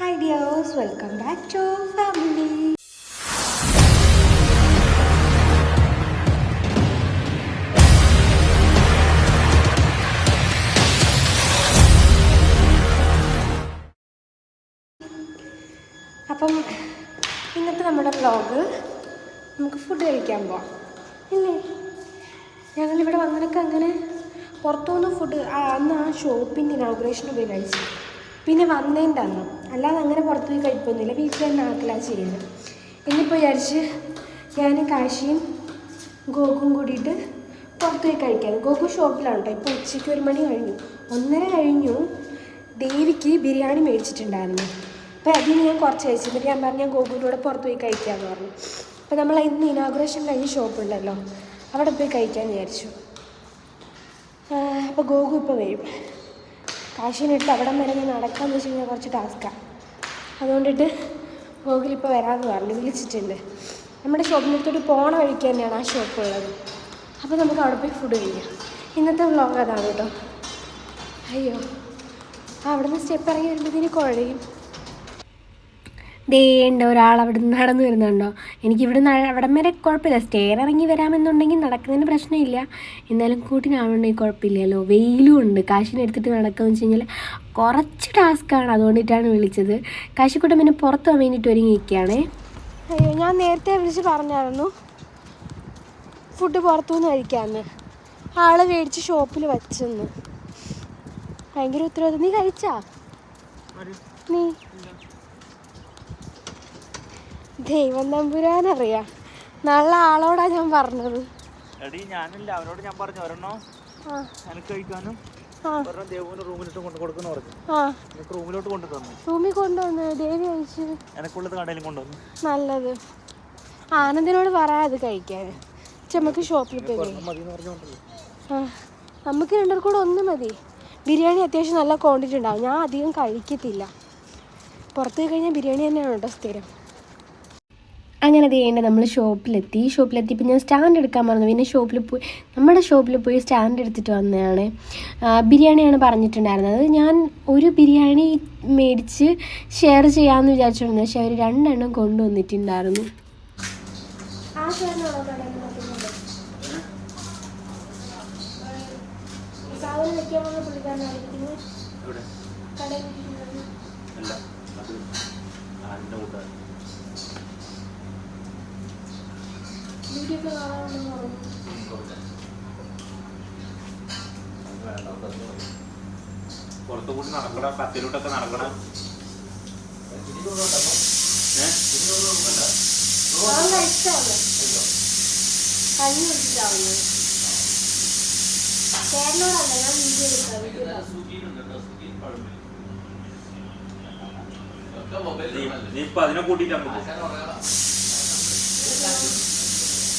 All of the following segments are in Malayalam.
Hi dears welcome back to family അപ്പം ഇന്നത്തെ നമ്മുടെ വ്ലോഗ് നമുക്ക് ഫുഡ് കഴിക്കാൻ പോവാം. ഇല്ലേ? ഞങ്ങളിവിടെ വന്നതൊക്കെ അങ്ങനെ പുറത്തുനിന്ന് ഫുഡ് അന്ന് ആ ഷോപ്പിന്റെ ഇനോഗ്രേഷൻ പോയി കഴിച്ചു. പിന്നെ വന്നതിന്റെ അന്ന്. അല്ലാതെ അങ്ങനെ പുറത്ത് പോയി കഴിപ്പൊന്നുമില്ല. വീട്ടിൽ തന്നെ ആക്കലാണ് ചെയ്യുന്നത് ഇന്നിപ്പോൾ വിചാരിച്ച് ഞാൻ കാശിയും ഗോകും കൂടിയിട്ട് പുറത്ത് പോയി കഴിക്കാൻ ഗോകു ഷോപ്പിലാണ് കേട്ടോ. ഇപ്പോൾ ഉച്ചയ്ക്ക് ഒരു മണി കഴിഞ്ഞു. ഒന്നര കഴിഞ്ഞു. ദേവിക്ക് ബിരിയാണി മേടിച്ചിട്ടുണ്ടായിരുന്നു. അപ്പോൾ അതിന് ഞാൻ കുറച്ച് കഴിച്ചു. എന്നിട്ട് ഞാൻ പറഞ്ഞു ഞാൻ ഗോകുവിന്റെ കൂടെ പുറത്ത് പോയി കഴിക്കാമെന്ന് പറഞ്ഞു. അപ്പോൾ നമ്മൾ ഇന്ന് ഇനാഗുറേഷൻ കഴിഞ്ഞ് ഷോപ്പുണ്ടല്ലോ. അവിടെ പോയി കഴിക്കാൻ വിചാരിച്ചു. അപ്പോൾ ഗോകു ഇപ്പോൾ വരും. കാശിനിട്ട് അവിടം വരെ ഞാൻ നടക്കാമെന്ന് വെച്ച് കഴിഞ്ഞാൽ കുറച്ച് ടാസ്ക്കാണ് അതുകൊണ്ടിട്ട് ഗോകുലിപ്പോൾ വരാമെന്ന് പറഞ്ഞു വിളിച്ചിട്ടുണ്ട്. നമ്മുടെ ഷോപ്പിനടുത്തോട്ട് പോണ വഴിക്ക് തന്നെയാണ് ആ ഷോപ്പ് ഉള്ളത്. അപ്പോൾ നമുക്ക് അവിടെ പോയി ഫുഡ് കഴിക്കാം. ഇന്നത്തെ വ്ളോഗ് അതാണ് കേട്ടോ. അയ്യോ. നിന്ന് സ്റ്റെപ്പ് ഇറങ്ങി വരുമ്പോഴത്തേന് കുഴയും. ദേണ്ട ഒരാൾ അവിടെ നിന്ന് നടന്നു വരുന്നുണ്ടോ? എനിക്ക് ഇവിടെ അവിടം വരെ കുഴപ്പമില്ല. സ്റ്റെയർ ഇറങ്ങി വരാമെന്നുണ്ടെങ്കിൽ നടക്കുന്നതിന് പ്രശ്നമില്ല. എന്നാലും കൂട്ടിനാളുണ്ടെങ്കിൽ കുഴപ്പമില്ലല്ലോ. വെയിലും ഉണ്ട്. കാശിനെടുത്തിട്ട് നടക്കുകയെന്ന് വെച്ച് കഴിഞ്ഞാൽ കുറച്ച് ടാസ്ക്കാണ് അതുകൊണ്ടിട്ടാണ് വിളിച്ചത്. കാശിക്കൂട്ടം പിന്നെ പുറത്ത് പോകാൻ വേണ്ടിയിട്ട് ഒരുങ്ങി നിൽക്കുകയാണേ അയ്യോ ഞാൻ നേരത്തെ വിളിച്ച് പറഞ്ഞായിരുന്നു. ഫുഡ് പുറത്തുനിന്ന് കഴിക്കാമെന്ന് ആൾ മേടിച്ച് ഷോപ്പിൽ വച്ചെന്ന്. ഭയങ്കര ഉത്തരവാദിത്വം നീ കഴിച്ചാ? നീ? ദൈവം തമ്പുരാനറിയാം നല്ല ആളോടാ ഞാൻ പറഞ്ഞത്. എടി ഞാനില്ല. അവനോട് ഞാൻ പറഞ്ഞു. ഒരെണ്ണോ ആ. എനിക്ക് കഴിക്കാനും ആ. ഒരെണ്ണം ദേവുവിന്റെ റൂമിലിട്ട് കൊണ്ട് കൊടുക്കുന്ന പറഞ്ഞു. എനിക്ക് റൂമിലോട്ട് കൊണ്ടു തന്നു. റൂമിൽ കൊണ്ടുവന്ന് ദേവി കഴിച്ചു എനക്കുള്ളത് കടയിലും കൊണ്ടുവന്നു. നല്ലത്. ആനന്ദിനോട് പറയാത് കഴിക്കാൻ. നമുക്ക് ഷോപ്പിൽ പോയി നമുക്ക് രണ്ടുപേർ കൂടെ ഒന്ന് മതി. ബിരിയാണി അത്യാവശ്യം നല്ല ക്വാണ്ടിറ്റി ഉണ്ടാവും. ഞാൻ അധികം കഴിക്കത്തില്ല. പുറത്ത് കഴിഞ്ഞാൽ ബിരിയാണി തന്നെയാണ് കേട്ടോ സ്ഥിരം. അങ്ങനെ അത് ചെയ്യേണ്ട നമ്മൾ ഷോപ്പിലെത്തി. ഷോപ്പിലെത്തിയപ്പോൾ ഞാൻ സ്റ്റാൻഡ് എടുക്കാൻ മറന്നു. പിന്നെ ഷോപ്പിൽ പോയി നമ്മുടെ ഷോപ്പിൽ പോയി സ്റ്റാൻഡ് എടുത്തിട്ട് വന്നതാണ്. ബിരിയാണിയാണ് പറഞ്ഞിട്ടുണ്ടായിരുന്നത്. ഞാൻ ഒരു ബിരിയാണി മേടിച്ച് ഷെയർ ചെയ്യാമെന്ന് വിചാരിച്ചിരുന്നു പക്ഷെ അവർ രണ്ടെണ്ണം കൊണ്ടുവന്നിട്ടുണ്ടായിരുന്നു. കടയിൽ സാധനം വെക്കാൻ വന്ന പുള്ളിക്കാരനായിരിക്കുന്നത് ഇവിടെ കടയിൽ ഇരിക്കുന്നത്. അല്ല അത് ആന്റെ കൂട്ടുകാരൻ വീഡിയോക്ക് കാണാനുണ്ടെന്ന് പറഞ്ഞു പുറത്തു കൂടി നടക്കണ. കത്തിലോട്ടൊക്കെ നടക്കണ കഴിച്ചാണ് കഞ്ഞി കുടിച്ചിട്ടാവുന്നത് ചേട്ടനോടല്ല ഞാൻ വീഡിയോ എടുക്കാം വീഡിയോ നീ ഇപ്പൊ അതിനെ കൂട്ടിട്ട് നമുക്ക്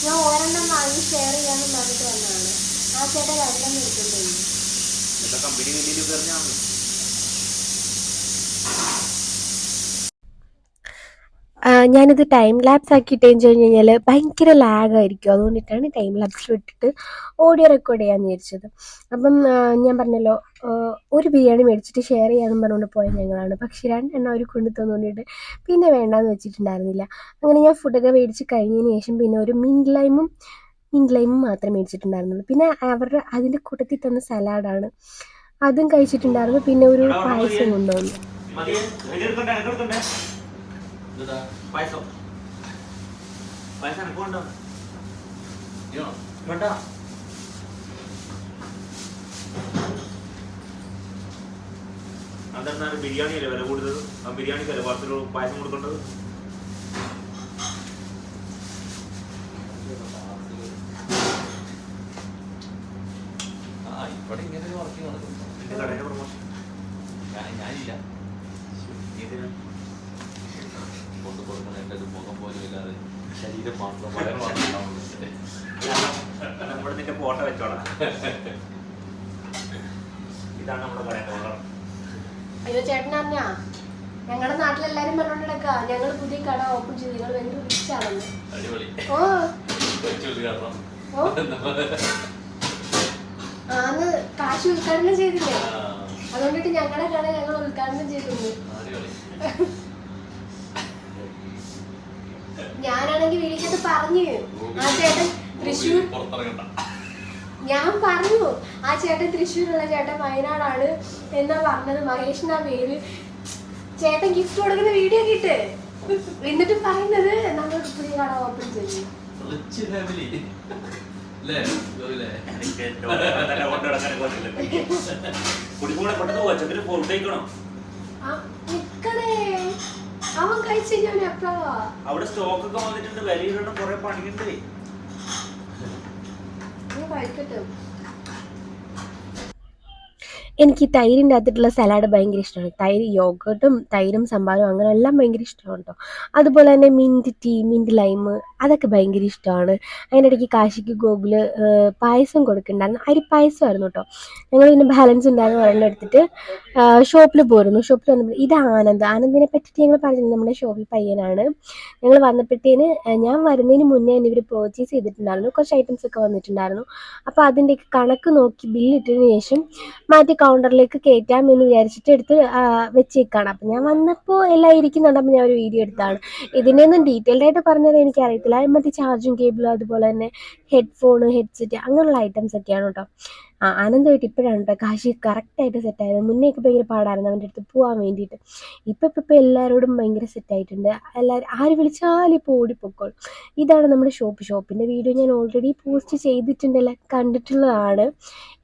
ഞാൻ ഒരെണ്ണം വാങ്ങി ഷെയർ ചെയ്യാന്ന് പറഞ്ഞിട്ട് വന്നതാണ്. ആ ചേട്ടൻ രണ്ടെണ്ണം എടുത്തിട്ടുണ്ട്. കമ്പനി വലിയ ഞാനിത് ടൈം ലാപ്സ് ആക്കിയിട്ട് കഴിഞ്ഞ് കഴിഞ്ഞാൽ ഭയങ്കര ലാഗായിരിക്കും അതുകൊണ്ടിട്ടാണ് ടൈം ലാപ്സിൽ വിട്ടിട്ട് ഓഡിയോ റെക്കോർഡ് ചെയ്യാമെന്ന് വിചാരിച്ചത്. അപ്പം ഞാൻ പറഞ്ഞല്ലോ ഒരു ബിരിയാണി മേടിച്ചിട്ട് ഷെയർ ചെയ്യാമെന്ന് പറഞ്ഞുകൊണ്ട് പോയ ഞങ്ങളാണ്. പക്ഷേ രണ്ടെണ്ണം അവർ കൊണ്ടു തന്നുകൊണ്ടിട്ട് പിന്നെ വേണ്ടാന്ന് വെച്ചിട്ടുണ്ടായിരുന്നില്ല. അങ്ങനെ ഞാൻ ഫുഡൊക്കെ മേടിച്ച് കഴിഞ്ഞതിന് ശേഷം പിന്നെ ഒരു മിന്റ് ലൈമും മിന്റ് ലൈമും മാത്രമേ മേടിച്ചിട്ടുണ്ടായിരുന്നുള്ളൂ. പിന്നെ അവരുടെ അതിന്റെ കൂട്ടത്തിൽ തന്ന സലാഡാണ് അതും കഴിച്ചിട്ടുണ്ടായിരുന്നു. പിന്നെ ഒരു പായസം കൊണ്ടുവന്നു. എടുക്കണ്ടേ പായസം. പായസം എനക്ക് വേണ്ട? വേണ്ട. അതെന്താണ് ബിരിയാണി അല്ലേ വില കൂടുതൽ? ആ ബിരിയാണിക്ക് അല്ലേ പുറത്തൊരു പായസം കൊടുക്കേണ്ടത്? ആ ഇവിടെ ഇങ്ങനെ ഒരു വർക്കിംഗ് നടക്കുന്നു കടയുടെ പ്രൊമോഷൻ ഞാൻ ഞാനില്ല. ഇതിന് കൊണ്ട് കൊടുക്കുന്ന എന്റെ ഒരു മുഖം പോലും ഇല്ലാതെ ശരീരം മാത്രം നിന്റെ ഫോട്ടോ വെച്ചോളാം. ഇതാണ് നമ്മുടെ കടയുടെ അയ്യോ ചേട്ടനറിഞ്ഞാ ഞങ്ങളുടെ നാട്ടിലെല്ലാരും പറഞ്ഞോണ്ടിടക്ക ഞങ്ങൾ പുതിയ കട ഓപ്പൺ ചെയ്തു നിങ്ങൾ വലിയ ഓ. ഓ. ആന്ന് കാശ് ഉദ്ഘാടനം ചെയ്തില്ലേ? അതുകൊണ്ടിട്ട് ഞങ്ങളുടെ കട ഞങ്ങൾ ഉദ്ഘാടനം ചെയ്തിരുന്നു. അടിപൊളി പറഞ്ഞു ആ ചേട്ടൻ തൃശ്ശൂർ ഞാൻ പറഞ്ഞു ആ ചേട്ടൻ തൃശ്ശൂരുള്ള ചേട്ടൻ വയനാടാണ് എന്നാ പറഞ്ഞത്. മഹേഷ് എന്നാ പേര് ചേട്ടൻ ഗിഫ്റ്റ് കൊടുക്കുന്ന വീഡിയോ കിട്ട് എന്നിട്ട് പറയുന്നത് നമ്മൾ പുതിയ കട ഓപ്പൺ ചെയ്യും ആ, അവൻ കഴിച്ചു ഞാൻ എപ്പോഴാ? അവിടെ സ്റ്റോക്ക് ഒക്കെ വന്നിട്ടുണ്ട് വിലയിടണം കുറെ പണിയുണ്ട്. കഴിക്കട്ടെ. എനിക്ക് തൈരിന്റെ അകത്തിട്ടുള്ള സലാഡ് ഭയങ്കര ഇഷ്ടമാണ്. തൈര് യോഗർട്ടും തൈരും സംഭാരവും അങ്ങനെ എല്ലാം ഭയങ്കര ഇഷ്ടമാണ് കേട്ടോ അതുപോലെ തന്നെ മിന്റ് ടീ മിന്റ് ലൈമ് അതൊക്കെ ഭയങ്കര ഇഷ്ടമാണ്. അതിനിടയ്ക്ക് കാശിക്ക് ഗോകുൽ പായസം കൊടുക്കുന്നുണ്ടായിരുന്നു അരിപ്പായസമായിരുന്നു കേട്ടോ ഞങ്ങൾ പിന്നെ ബാലൻസ് ഉണ്ടായിരുന്നു ഒരെണ്ണം എടുത്തിട്ട് ഷോപ്പിൽ പോരുന്നു. ഷോപ്പിൽ വന്നപ്പോൾ ഇത് ആനന്ദ്. ആനന്ദിനെ പറ്റിയിട്ട് ഞങ്ങൾ പറഞ്ഞു നമ്മുടെ ഷോപ്പിൽ പയ്യനാണ്. ഞങ്ങൾ വന്നപ്പോഴത്തേന് ഞാൻ വരുന്നതിന് മുന്നേ തന്നെ ഇവർ പർച്ചേസ് ചെയ്തിട്ടുണ്ടായിരുന്നു. കുറച്ച് ഐറ്റംസ് ഒക്കെ വന്നിട്ടുണ്ടായിരുന്നു. അപ്പോൾ അതിന്റെയൊക്കെ കണക്ക് നോക്കി ബില്ലിട്ടതിന് ശേഷം മാറ്റി കൗണ്ടറിലേക്ക് കയറ്റാം എന്ന് വിചാരിച്ചിട്ട് എടുത്ത് വെച്ചേക്കാണ്. അപ്പം ഞാൻ വന്നപ്പോൾ എല്ലാം ഇരിക്കുന്നുണ്ട്. അപ്പം ഞാൻ ഒരു വീഡിയോ എടുത്താണ്. ഇതിന്റെ ഒന്നും ഡീറ്റെയിൽഡ് ആയിട്ട് പറഞ്ഞത് എനിക്കറിയത്തില്ല. മറ്റേ ചാർജിങ് കേബിൾ അതുപോലെ തന്നെ ഹെഡ്ഫോൺ ഹെഡ്സെറ്റ് അങ്ങനെയുള്ള ഐറ്റംസ് ഒക്കെയാണ് കേട്ടോ. ആ ആനന്ദമായിട്ട് ഇപ്പോഴാണ് കേട്ടോ കാശി കറക്റ്റായിട്ട് സെറ്റായത് മുന്നേയൊക്കെ ഭയങ്കര പാടായിരുന്നു അവന്റെ അടുത്ത് പോകാൻ വേണ്ടിയിട്ട്. ഇപ്പം ഇപ്പം ഇപ്പം എല്ലാവരോടും ഭയങ്കര സെറ്റായിട്ടുണ്ട് എല്ലാവരും ആര് വിളിച്ചാലും ഇപ്പോൾ ഓടിപ്പോക്കോളും. ഇതാണ് നമ്മുടെ ഷോപ്പ്. ഷോപ്പിന്റെ വീഡിയോ ഞാൻ ഓൾറെഡി പോസ്റ്റ് ചെയ്തിട്ടുണ്ടല്ലോ? കണ്ടിട്ടുള്ളതാണ്.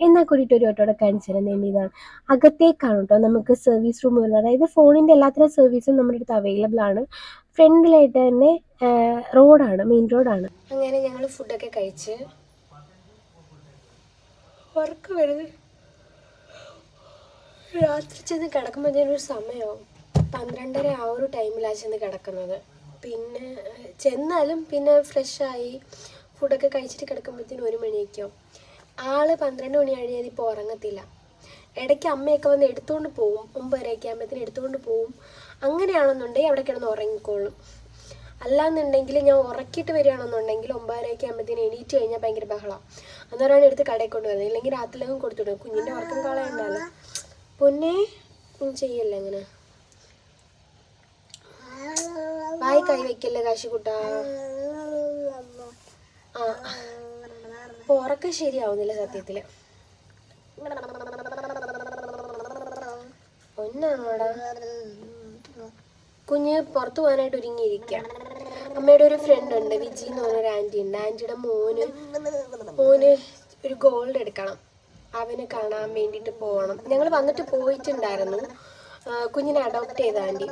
എന്നാൽ കൂടിയിട്ട് ഒരു വട്ടം കൂടെ കാണിച്ചു തരാൻ ഇതാണ്? അകത്തേക്കാണ് കേട്ടോ നമുക്ക് സർവീസ് റൂം വരുന്നത്. അതായത് ഫോണിന്റെ എല്ലാത്തരം സർവീസും നമ്മുടെ അടുത്ത് അവൈലബിൾ ആണ്. ഫ്രണ്ടിലായിട്ട് തന്നെ റോഡാണ് മെയിൻ റോഡാണ് അങ്ങനെ ഞങ്ങൾ ഫുഡൊക്കെ കഴിച്ച് ഉറക്കം വരുന്നത്. രാത്രി ചെന്ന് കിടക്കുമ്പോഴത്തേനും ഒരു സമയമാവും പന്ത്രണ്ടര ആ ഒരു ടൈമിലാണ് ചെന്ന് കിടക്കുന്നത്. പിന്നെ ചെന്നാലും പിന്നെ ഫ്രഷായി ഫുഡൊക്കെ കഴിച്ചിട്ട് കിടക്കുമ്പോഴത്തേനും ഒരു മണിയൊക്കെയാവും. ആൾ പന്ത്രണ്ട് മണി കഴിഞ്ഞാൽ ഇപ്പോൾ ഉറങ്ങത്തില്ല. ഇടയ്ക്ക് അമ്മയൊക്കെ വന്ന് എടുത്തുകൊണ്ട് പോവും. ഒമ്പതരയൊക്കെ ആകുമ്പോഴത്തേനും എടുത്തുകൊണ്ട് പോവും. അങ്ങനെയാണെന്നുണ്ടെങ്കിൽ അവിടെ കിടന്ന് ഉറങ്ങിക്കോളും. അല്ലാന്നുണ്ടെങ്കിൽ ഞാൻ ഉറക്കിയിട്ട് വരികയാണെന്നുണ്ടെങ്കിൽ ഒമ്പതരയൊക്കെ ആകുമ്പോഴത്തേന് എണീറ്റ് കഴിഞ്ഞാൽ ഭയങ്കര ബഹളമാണ് അന്നേരമാണ് എടുത്ത് കടയിൽ കൊണ്ടുവരുന്നത് ഇല്ലെങ്കിൽ രാത്രിയിലും കൊടുത്തുവിടും കുഞ്ഞിന്റെ ഉറക്കം കളയണ്ടല്ലോ. പൊന്നെ ചെയ്യല്ല അങ്ങനെ? വായി കൈ വെക്കല്ലേ കാശിക്കുട്ട ആ അപ്പോൾ ഉറക്കം ശരിയാവുന്നില്ല സത്യത്തിൽ കുഞ്ഞ് പുറത്തു പോകാനായിട്ട് ഒരുങ്ങിയിരിക്കുക അമ്മയുടെ ഒരു ഫ്രണ്ട് ഉണ്ട് വിജി എന്ന് പറഞ്ഞൊരു ആന്റി ഉണ്ട്. ആന്റിയുടെ മോന് മോന് ഒരു ഗോൾഡ് എടുക്കണം. അവനെ കാണാൻ വേണ്ടിട്ട് പോകണം ഞങ്ങൾ വന്നിട്ട് പോയിട്ടുണ്ടായിരുന്നു. കുഞ്ഞിനെ അഡോപ്റ്റ് ചെയ്ത ആന്റി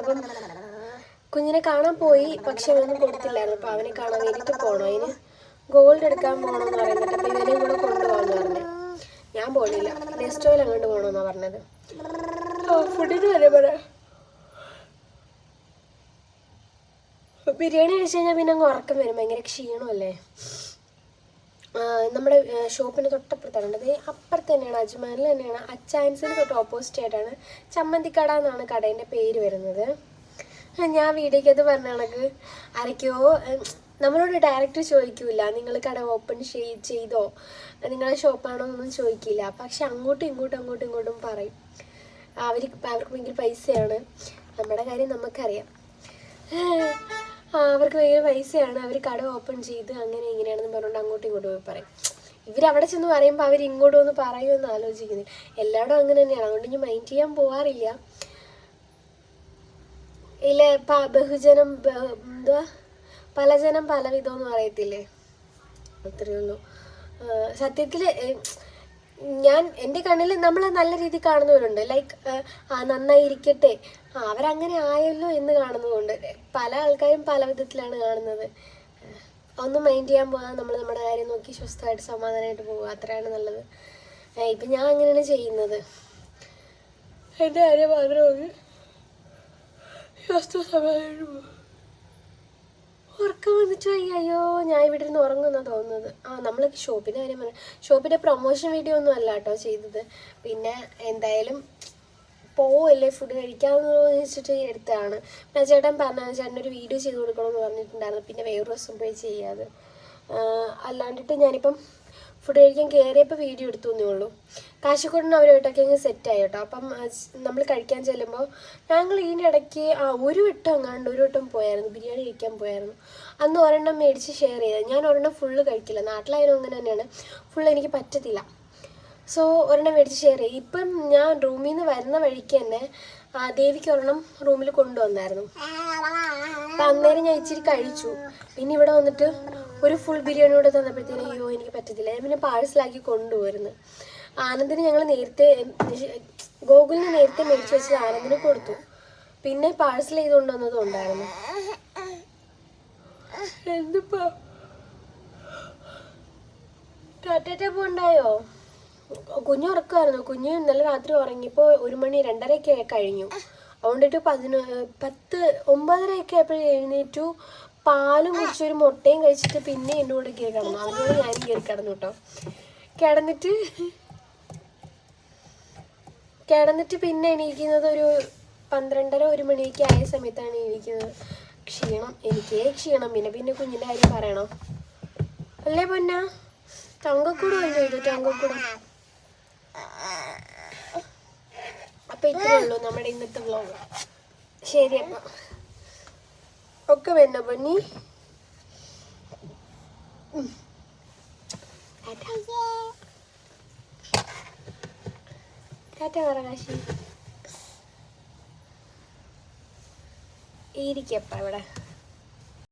അപ്പം കുഞ്ഞിനെ കാണാൻ പോയി പക്ഷെ അവനൊന്നും കൊടുത്തില്ലായിരുന്നു. അപ്പോൾ അവനെ കാണാൻ വേണ്ടിയിട്ട് പോകണം അതിന് ഗോൾഡ് എടുക്കാൻ പോകണം എന്ന് പറയുന്നത് അപ്പൊ ഇവനെയും കൂടെ കൊണ്ടുപോകാമെന്ന് പറഞ്ഞു. ഞാൻ പോണില്ല നെസ്റ്റോയിൽ അങ്ങോട്ട് പോകണമെന്നാണ് പറഞ്ഞത്? ഫുഡിന് വരെ പറയാം ബിരിയാണി കഴിച്ച് കഴിഞ്ഞാൽ പിന്നെ അങ്ങ് ഉറക്കം വരും ഭയങ്കര ക്ഷീണമല്ലേ? നമ്മുടെ ഷോപ്പിന് തൊട്ടപ്പുറത്താണ് അത് അപ്പുറത്ത് തന്നെയാണ് അജ്മാനിൽ തന്നെയാണ് അച്ചായൻസിന് തൊട്ട് ഓപ്പോസിറ്റ് ആയിട്ടാണ് ചമ്മന്തിക്കട എന്നാണ് കടേന്റെ പേര് വരുന്നത്. ഞാൻ വീഡിയോയ്ക്ക് അത് പറഞ്ഞ കണക്ക് നമ്മളോട് ഡയറക്റ്റ് ചോദിക്കില്ല നിങ്ങൾ കട ഓപ്പൺ ചെയ്തോ? നിങ്ങളെ ഷോപ്പാണോ? എന്നൊന്നും ചോദിക്കില്ല. പക്ഷെ അങ്ങോട്ടും ഇങ്ങോട്ടും അങ്ങോട്ടും ഇങ്ങോട്ടും പറയും. അവർക്ക് അവർക്ക് ഭയങ്കര പൈസയാണ്. നമ്മുടെ കാര്യം നമുക്കറിയാം. അവർക്ക് ഭയങ്കര പൈസയാണ്. അവർ കട ഓപ്പൺ ചെയ്ത് അങ്ങനെ ഇങ്ങനെയാണെന്ന് പറഞ്ഞുകൊണ്ട് അങ്ങോട്ടും ഇങ്ങോട്ടും പോയി പറയും. ഇവരവിടെ ചെന്ന് പറയുമ്പോൾ അവർ ഇങ്ങോട്ട് ഒന്ന് പറയുമെന്ന് ആലോചിക്കുന്നത് എല്ലായിടും അങ്ങനെ തന്നെയാണ്. അതുകൊണ്ട് ഞാൻ മൈൻഡ് ചെയ്യാൻ പോവാറില്ല. ഇല്ല? ബഹുജനം എന്താ പലജനം പലവിധം എന്ന് പറയത്തില്ലേ? അത്രയേ ഉള്ളൂ. സത്യത്തിൽ ഞാൻ എന്റെ കണ്ണിൽ നമ്മൾ നല്ല രീതിയിൽ കാണുന്നവരുണ്ട്. ലൈക്ക് നന്നായിരിക്കട്ടെ. അവരങ്ങനെ ആയല്ലോ എന്ന് കാണുന്നതുകൊണ്ട്. പല ആൾക്കാരും പല വിധത്തിലാണ് കാണുന്നത്. ഒന്നും മൈൻഡ് ചെയ്യാൻ പോകാൻ നമ്മൾ നമ്മുടെ കാര്യം നോക്കി സ്വസ്ഥമായിട്ട് സമാധാനമായിട്ട് പോകുക അത്രയാണ് നല്ലത്. ഇപ്പം ഞാൻ അങ്ങനെയാണ് ചെയ്യുന്നത്. എന്റെ കാര്യം മാത്രമാണ് സ്വസ്ഥ സമാധാനമായിട്ട് പോകും ഉറക്കം വന്നിട്ട് അയ്യോ ഞാൻ ഇവിടെ ഇരുന്ന് ഉറങ്ങുന്ന തോന്നുന്നത്. ആ നമ്മൾ ഷോപ്പിന്റെ കാര്യം പറഞ്ഞു ഷോപ്പിന്റെ പ്രൊമോഷൻ വീഡിയോ ഒന്നും അല്ല കേട്ടോ ചെയ്തത്. പിന്നെ എന്തായാലും പോവല്ലേ ഫുഡ് കഴിക്കാമെന്ന് ചോദിച്ചിട്ട് എടുത്തതാണ്. പിന്നെ ചേട്ടൻ പറഞ്ഞാൽ ചേട്ടൻ ഒരു വീഡിയോ ചെയ്ത് കൊടുക്കണമെന്ന് പറഞ്ഞിട്ടുണ്ടായിരുന്നു. പിന്നെ വേറൊരു ദിവസം പോയി ചെയ്യാതെ. അല്ലാണ്ടിട്ട് ഞാനിപ്പം ഫുഡ് കഴിക്കാൻ കയറിയപ്പോൾ വീഡിയോ എടുത്തു എന്നേ ഉള്ളൂ. കാശിക്കോടിന് അവരുമായിട്ടൊക്കെ അങ്ങ് സെറ്റായി കേട്ടോ. അപ്പം നമ്മൾ കഴിക്കാൻ ചെല്ലുമ്പോൾ ഞങ്ങൾ ഇതിന്റെ ഇടയ്ക്ക് ആ ഒരു വട്ടം എങ്ങാണ്ട് ഒരു വട്ടം പോയായിരുന്നു. ബിരിയാണി കഴിക്കാൻ പോയായിരുന്നു. അന്ന് ഒരെണ്ണം മേടിച്ച് ഷെയർ ചെയ്തത് ഞാൻ ഒരെണ്ണം ഫുള്ള് കഴിക്കില്ല. നാട്ടിലായാലും അങ്ങനെ തന്നെയാണ്. ഫുള്ള് എനിക്ക് പറ്റത്തില്ല. സോ ഒരെണ്ണം മേടിച്ച് ഷെയർ ചെയ്യും ഇപ്പം ഞാൻ റൂമിൽ നിന്ന് വരുന്ന വഴിക്ക് തന്നെ ആ, ദേവിക്ക് ഒരെണ്ണം റൂമിൽ കൊണ്ടുവന്നായിരുന്നു. അപ്പം അന്നേരം ഞാൻ ഇച്ചിരി കഴിച്ചു. പിന്നെ ഇവിടെ വന്നിട്ട് ഒരു ഫുൾ ബിരിയാണി കൂടെ തന്നപ്പോഴത്തേനും അയ്യോ എനിക്ക് പറ്റത്തില്ല. ഞാൻ പിന്നെ പാഴ്സലാക്കി കൊണ്ടുപോയിരുന്നു ആനന്ദിന് ഞങ്ങൾ നേരത്തെ ഗോകുലിന് നേരത്തെ മേടിച്ച് വെച്ചത് ആനന്ദിന് കൊടുത്തു. പിന്നെ പാഴ്സൽ ചെയ്ത് കൊണ്ടുവന്നതും ഉണ്ടായിരുന്നു. എന്തിപ്പോ? ഉണ്ടായോ കുഞ്ഞ് ഉറക്കമായിരുന്നു കുഞ്ഞ് ഇന്നലെ രാത്രി ഉറങ്ങിയപ്പോൾ ഒരു മണി രണ്ടരയൊക്കെ കഴിഞ്ഞു. അതുകൊണ്ടിട്ട് പതിനൊ പത്ത് ഒമ്പതരയൊക്കെ ആയപ്പോഴും എഴുന്നേറ്റു. പാലും കുടിച്ച് ഒരു മുട്ടയും കഴിച്ചിട്ട് പിന്നെ എന്റെ കൂടെ കയറി കിടന്നു. അതിനോട് ഞാനും കയറി കിടന്നു കേട്ടോ കിടന്നിട്ട് കിടന്നിട്ട് പിന്നെ എണീക്കുന്നത് ഒരു പന്ത്രണ്ടര ഒരു മണിയൊക്കെ ആയ സമയത്താണ് എണീക്കുന്നത്. ക്ഷീണം. എനിക്കേ ക്ഷീണം. പിന്നെ പിന്നെ കുഞ്ഞിന്റെ കാര്യം പറയണോ. അല്ലേ പൊന്ന? തങ്കക്കൂട് കഴിഞ്ഞു തങ്കക്കൂട്? അപ്പൊ ഇത്രേ ഉള്ളൂ നമ്മുടെ ഇന്നത്തെ വ്ലോഗ് ശരി അപ്പൊ ഒക്കെ വേണ്ട പൊന്നി. ടാറ്റ. ഇരിക്കപ്പ ഇവിടെ